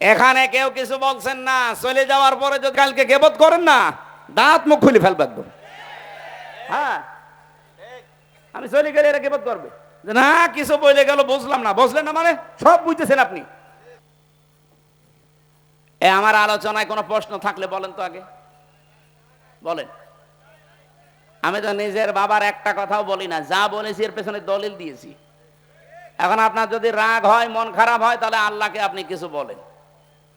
এখানে কেউ কিছু বলছেন না, চলে যাওয়ার পরে যদি কালকে গেবত করেন না, দাঁত মুখ খুলে ফেলবে একদম। হ্যাঁ? আমি চলে গেলে এরা গেবত করবে। না, কিছু বলে গেল, বুঝলাম না। বুঝলেন না মানে? সব বুঝতেছেন আপনি। এ, আমার আলোচনায় কোনো প্রশ্ন থাকলে বলেন তো আগে। বলেন। আমি তো নিজের বাবার একটা কথাও বলি না, যা বলেছি এর পেছনে দলিল দিয়েছি। এখন আপনার যদি রাগ হয়, মন খারাপ হয়, তাহলে আল্লাহকে আপনি কিছু বলেন।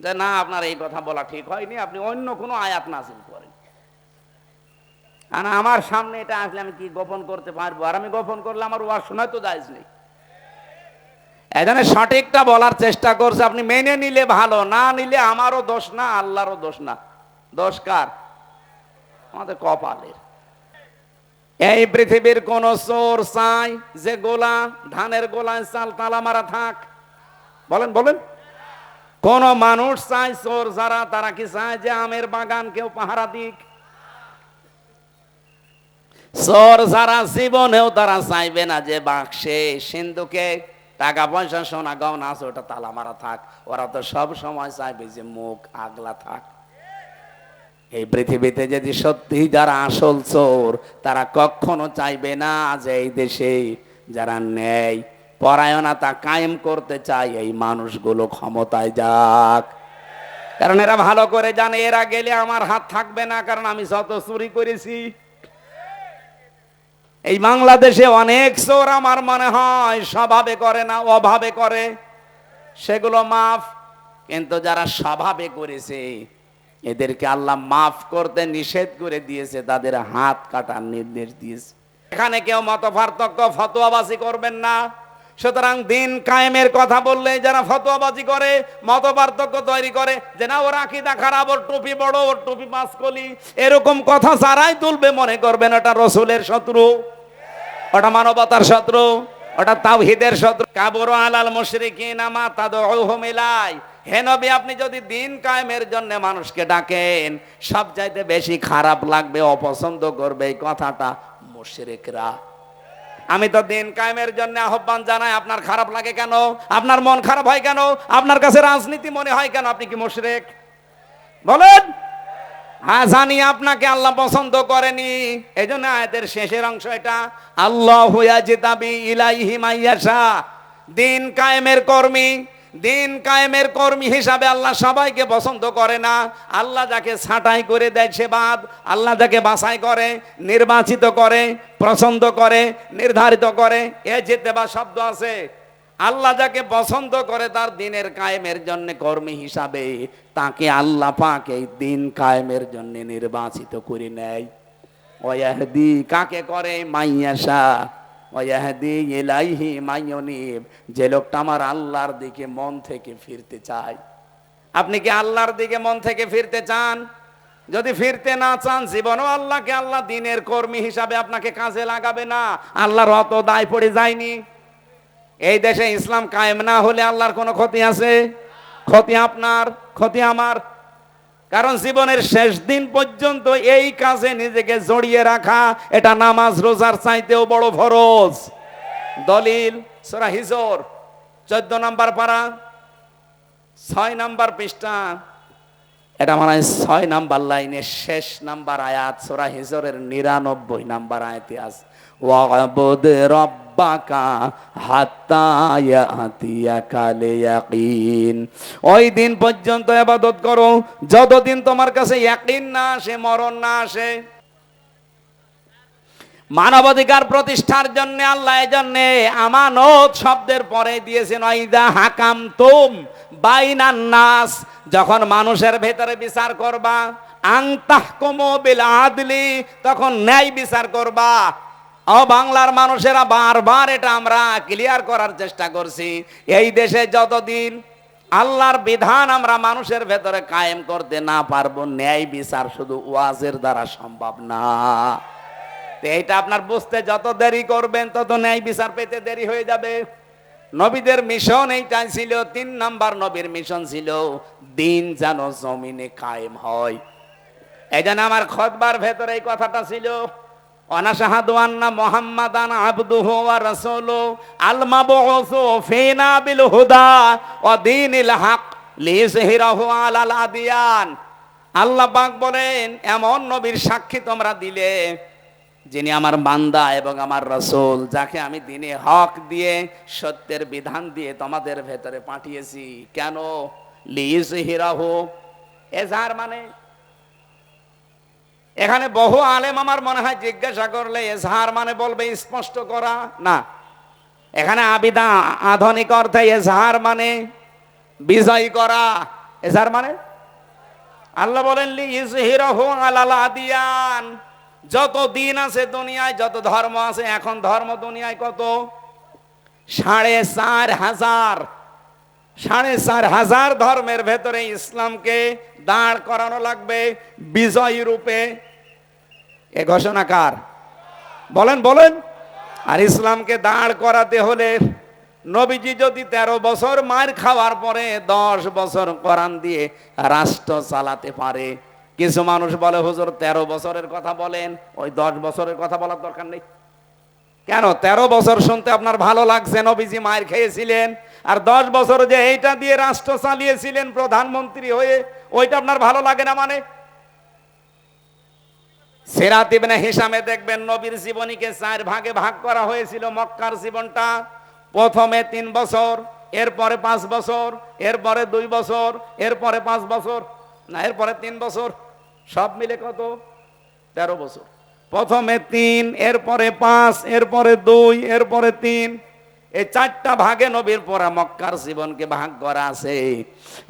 যে না, আপনার এই কথা বলা ঠিক হয়নি, আপনি অন্য কোনো আয়াত নাসিল করেন। আর আমার সামনে এটা আসলে আমি কি গোপন করতে পারব? আর আমি গোপন করলে আমার ওয়ার শোনায় তো দায়জ নেই। এজন্য সঠিকটা বলার চেষ্টা করছে, আপনি মেনে নিলে ভালো, না নিলে আমারও দোষ না, আল্লাহরও দোষ না। দোষ কার? আমাদের কপালের। এই পৃথিবীর কোন চোর চাই যে গোলা, ধানের গোলায় চাল তালা মারা থাক। বলেন বলেন। কোন মানুষ চায় চোর যারা, তারা কি চায় যে আমের বাগান কেউ পাহারা দিক? চোর যারা জীবনেও তারা চাইবে না যে বাক্সে সিন্ধুকে টাকা পয়সা, সোনা, গহনা আছে, ওটা তালা মারা থাক। ওরা তো সব সময় চাইবে যে মুখ আগলা থাক। এই পৃথিবীতে যদি সত্যি যারা আসল চোর, তারা কখনো চাইবে না যে এই দেশে যারা নেয় পরায়ণতা কায়েম করতে চায় এই মানুষগুলো ক্ষমতায় যাক। কারণ এরা ভালো করে জানে, এরা গেলে আমার হাত থাকবে না, কারণ আমি যত চুরি করেছি। এই বাংলাদেশে অনেক চোর আমার মনে হয়, স্বভাবে করে না, অভাবে করে। সেগুলো মাফ, কিন্তু যারা স্বভাবে করেছে, এদেরকে আল্লাহ মাফ করতে নিষেধ করে দিয়েছে, তাদের হাত কাটার নির্দেশ দিয়েছে। এখানে কেউ মত পার্থক্য ফতোয়াবাজি করবেন না। সুতরাং দিন কায়েমের কথা বললে যারা ফতোয়াবাজি করে মত তৈরি করে, যে না, ওর আকিদা খারাপ, ওর টুপি বড়, ওর টুপি পাঁচকলি এরকম কথা যারাই তুলবে, মনে করবেন ওটা রসুলের শত্রু। ওটা মানবতার শত্রু, ওটা তাওহিদের শত্রু। কাবর আলাল মুশরিকিন আমা তাদউহুম ইলাই হে নবী, আপনি যদি দিন কায়েমের জন্য মানুষকে ডাকেন সব চাইতে বেশি খারাপ লাগবে, অপছন্দ করবে এই কথাটা মুশরিকরা। আমি তো দিন কায়েমের জন্য আহ্বান জানাই, আপনার খারাপ লাগে কেন? আপনার মন খারাপ হয় কেন? আপনার কাছে রাজনীতি মনে হয় কেন? আপনি কি মুশরিক? বলেন। হ্যাঁ জানি আপনাকে আল্লাহ পছন্দ করেনি। এই জন্য আয়াতের শেষের অংশ এটা। আল্লাহ হইয়া জিতাবি ইলাইহি মাইয়াশা। দিন কায়েমের কর্মী। দিন কায়েমের কর্মী হিসাবে আল্লাহ সবাইকে পছন্দ করে না। আল্লাহ যাকে ছাঁটাই করে দেয় সে বাদ। আল্লাহ যাকে বাছাই করে, নির্বাচিত করে, পছন্দ করে, নির্ধারিত করে। এ যেতে বা শব্দ আছে। আল্লাহ যাকে পছন্দ করে তার দিনের কায়েমের জন্য কর্মী হিসাবে, তাকে আল্লাহ পাক এই দিন কায়েমের জন্য নির্বাচিত করে নেয়। ওয়াহদি, কাকে করে? মাইয়াশা। মাইয়নিব যে লোকটা আমার আল্লাহর দিকে মন থেকে ফিরতে চায়। আপনি কি আল্লাহর দিকে মন থেকে ফিরতে চান? যদি ফিরতে না চান, জীবনও আল্লাহকে আল্লাহ দিনের কর্মী হিসাবে আপনাকে কাজে লাগাবে না। আল্লাহর অত দায় পড়ে যায়নি। এই দেশে ইসলাম কায়েম না হলে আল্লাহর কোনো ক্ষতি আছে? ক্ষতি আপনার, ক্ষতি আমার। কারণ জীবনের শেষ দিন পর্যন্ত এই কাজে নিজেকে জড়িয়ে রাখা, এটা নামাজ রোজার চাইতেও বড় ফরজ। দলিল সোরা হিজর, চোদ্দ নাম্বার পারা, ছয় নাম্বার পৃষ্ঠা। এটা মানে ছয় নাম্বার লাইনের শেষ নাম্বার আয়াত, সোরা হিজরের নিরানব্বই নাম্বার আয়াতে আছে ওয়াবুদ রব্বাকা ওই দিন পর্যন্ত ইবাদত করো, যতদিন তোমার কাছে ইয়াকিন না আসে, মরণ না আসে। মানবাধিকার প্রতিষ্ঠার জন্য, আল্লাহ জন্য আমানত শব্দের পরে দিয়েছেন ওইদা হাকাম তুম বাইনান নাস। যখন মানুষের ভেতরে বিচার করবা আংতাহ কমো বিল আদলি, তখন ন্যায় বিচার করবা। বাংলার মানুষেরা বারবার এটা আমরা ক্লিয়ার করার চেষ্টা করছি। এই দেশে যতদিন আল্লাহর বিধান আমরা মানুষের ভেতরে কায়েম করতে না পারব, ন্যায় বিচার শুধু ওয়াজের দ্বারা সম্ভব না। এইটা আপনার বুঝতে যত দেরি করবেন, তত ন্যায় বিচার পেতে দেরি হয়ে যাবে। নবীদের মিশন এইটাই ছিল, তিন নাম্বার নবীর মিশন ছিল, দিন যেন জমিনে কায়েম হয়। এই জন্য আমার খতবার ভেতরে এই কথাটা ছিল। ওয়া রাসূলু। আল মাবউসু ফিনা বিল হুদা ওয়া দীনিল হক লিজহিরাহু আলাল আদিয়ান। আল্লাহ পাক বলেন, এমন নবীর সাক্ষী তোমরা দিলে যিনি আমার বান্দা এবং আমার রসুল, যাকে আমি দিনে হক দিয়ে, সত্যের বিধান দিয়ে তোমাদের ভেতরে পাঠিয়েছি। কেন? লিজ হিরাহু এজাহার মানে এখানে বহু আলেম আমার মনে হয় জিজ্ঞাসা করলে এজাহার মানে বলবে স্পষ্ট করা, না। এখানে আবিদা আধুনিক অর্থে এজাহার মানে বিজয় করা। এজাহার মানে? আল্লাহ বলেন লি ইজহিরাহু আলাল আদিয়ান। যত দিন আছে দুনিয়ায়, যত ধর্ম আছে, এখন ধর্ম দুনিয়ায় কত? সাড়ে চার হাজার। সাড়ে চার হাজার ধর্মের ভেতরে ইসলামকে দাঁড় করানো লাগবে বিজয় রূপে। এ ঘোষণা কার? বলেন বলেন। আর ইসলামকে দাঁড় করাতে হলে নবীজি যদি তেরো বছর মার খাওয়ার পরে দশ বছর কোরআন দিয়ে রাষ্ট্র চালাতে পারে। কিছু মানুষ বলে, হুজুর, তেরো বছরের কথা বলেন, ওই দশ বছরের কথা বলার দরকার নেই। কেন? তেরো বছর শুনতে আপনার ভালো লাগছে, নবীজি মায়ের খেয়েছিলেন, আর দশ বছর যে এইটা দিয়ে রাষ্ট্র চালিয়েছিলেন প্রধানমন্ত্রী হয়ে, ওইটা আপনার ভালো লাগে না মানে? সেরাত ইবনে হিসামে দেখবেন নবীর জীবনীকে চার ভাগে ভাগ করা হয়েছিল মক্কার জীবনটা। প্রথমে তিন বছর, এরপরে পাঁচ বছর, এরপরে দুই বছর, এরপরে পাঁচ বছর, না, এরপরে তিন বছর, সব মিলে কত? তেরো বছর। প্রথমে তিন, এরপরে পাঁচ, এরপরে দুই, এরপরে তিন। এই চারটা ভাগে নবীর পরা মক্কার জীবনকে ভাগ করা আছে।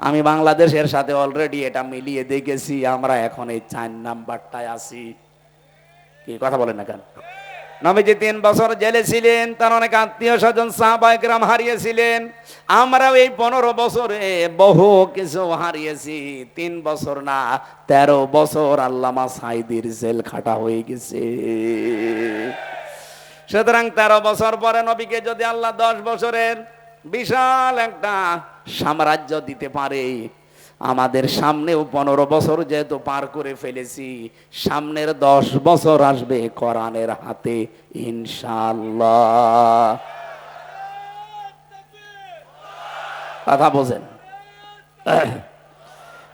আমি বাংলাদেশের সাথে অলরেডি এটা মিলিয়ে দেখেছি, আমরা এখন এই চার নাম্বারটায় আছি। কি কথা বলেন না কেন? নবীজি তিন বছর জেলে ছিলেন, তার অনেক আত্মীয় স্বজন সাহবাইকরাম হারিয়েছিলেন। আমরাও এই পনেরো বছরে বহু কিছু হারিয়েছি। তিন বছর না, তেরো বছর আল্লামা সাইদির জেল খাটা হয়ে গেছে। সুতরাং তেরো বছর পরে নবীকে যদি আল্লাহ দশ বছরের বিশাল একটা সাম্রাজ্য দিতে পারে আমাদের সামনেও পনেরো বছর যেহেতু পার করে ফেলেছি, সামনের দশ বছর আসবে কোরআনের হাতে ইনশাল্লাহ কথা বোঝেন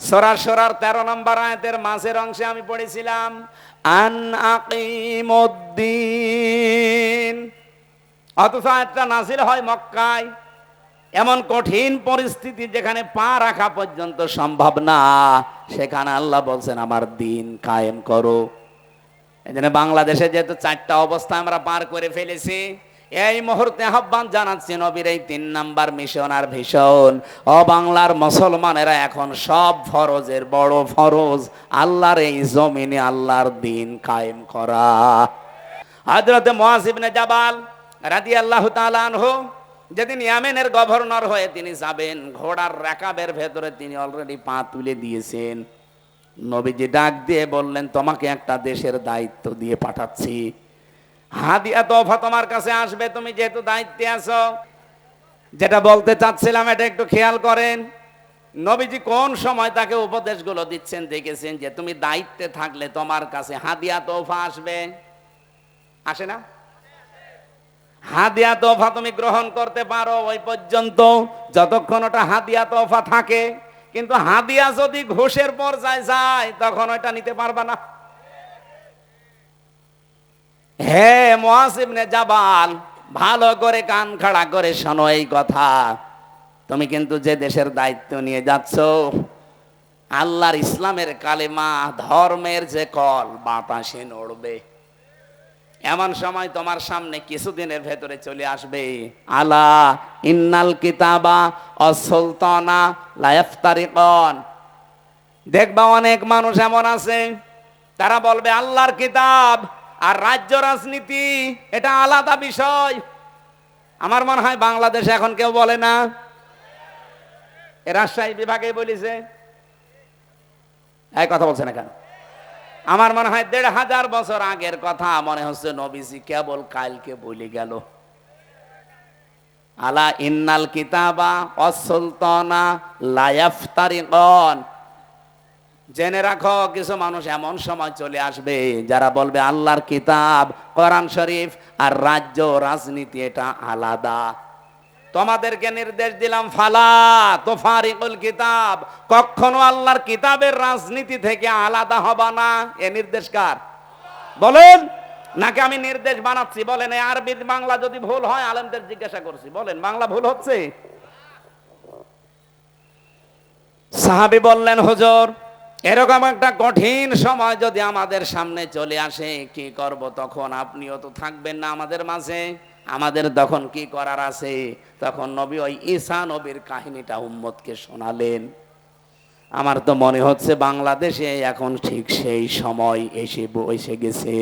সরার সরার তেরো নম্বর আয়তের মাঝের অংশে আমি পড়েছিলাম, আন আকিমুদ্দিন অথচ আয়াতটা নাজিল হয় মক্কায়। এমন কঠিন পরিস্থিতি যেখানে পা রাখা পর্যন্ত সম্ভব না, সেখানে আল্লাহ বলছেন, আমার দিন কায়েম করো। জন্য বাংলাদেশে যেহেতু চারটা অবস্থা আমরা পার করে ফেলেছি, এই মুহূর্তে আহ্বান জানাচ্ছি নবীর এই তিন নাম্বার মিশন আর ভীষণ। ও বাংলার মুসলমানেরা এখন সব ফরজের বড় ফরজ, আল্লাহর এই জমিনে আল্লাহর দিন কায়েম করা। হজরতে মহাসিবনে জাবাল রাদি আল্লাহ তালানহু যেদিন ইয়ামেনের গভর্নর হয়ে তিনি যাবেন, ঘোড়ার রেকাবের ভেতরে তিনি অলরেডি পা তুলে দিয়েছেন। নবীজি ডাক দিয়ে বললেন, তোমাকে একটা দেশের দায়িত্ব দিয়ে পাঠাচ্ছি। হাদিয়া তোফা তোমার কাছে আসবে, তুমি যেহেতু দায়িত্বে আছো। যেটা বলতে চাচ্ছিলাম, এটা একটু খেয়াল করেন। নবীজি কোন সময় তাকে উপদেশগুলো দিচ্ছেন, দেখেছেন যে তুমি দায়িত্বে থাকলে তোমার কাছে হাদিয়া তোফা আসবে। আসে না? হাদিয়া তোফা তুমি গ্রহণ করতে পারো ওই পর্যন্ত। যতক্ষণ ওটা হাদিয়া তোফা থাকে, কিন্তু হাদিয়া যদি ঘোষের পর্যায়ে যায়, তখন ওইটা নিতে পারবা না। হে মহাসিবনে জাবাল, ভালো করে কান খাড়া করে শোনো এই কথা। তুমি কিন্তু যে দেশের দায়িত্ব নিয়ে যাচ্ছ, আল্লাহর ইসলামের কালেমা, ধর্মের যে কল, বাতাসে নড়বে। এমন সময় তোমার সামনে কিছুদিনের ভেতরে চলে আসবে। আলা ইন্নাল কিতাবা অসুলতানা লাইফতারিকন দেখবা অনেক মানুষ এমন আছে, তারা বলবে, আল্লাহর কিতাব আর রাজ্য রাজনীতি, এটা আলাদা বিষয়। আমার মনে হয় বাংলাদেশে এখন কেউ বলে না। রাজশাহী বিভাগে বলেছে। এক কথা বলছে না কেন? আমার মনে হয় দেড় হাজার বছর আগের কথা, মনে হচ্ছে নবীজি কেবল কালকে বলে গেল। আলা ইন্নাল কিতাবা অসুলতানা লায়াফতারিকন। জেনে রাখো, কিছু মানুষ এমন সময় চলে আসবে, যারা বলবে আল্লাহর কিতাব, কোরআন শরীফ আর রাজ্য রাজনীতি এটা আলাদা। তোমাদেরকে নির্দেশ দিলাম, ফালা তোফারিকুল কিতাব। কখনো আল্লাহর কিতাবের রাজনীতি থেকে আলাদা হবা না। এ নির্দেশ কার? বলেন। নাকি আমি নির্দেশ বানাচ্ছি? বলেন, এই আরবি বাংলা যদি ভুল হয়, আলেমদের জিজ্ঞাসা করছি। বলেন, বাংলা ভুল হচ্ছে? সাহাবি বললেন, হুজুর, এরকম একটা কঠিন সময় যদি আমাদের সামনে চলে আসে, কি করব তখন? আপনিও তো থাকবেন না আমাদের মাঝে। আমাদের তখন কি করার আছে? তখন নবী ওই ঈসা নবীর কাহিনীটা উম্মতকে শোনালেন। আমার তো মনে হচ্ছে বাংলাদেশে এখন ঠিক সেই সময় এসে এসে গেছে।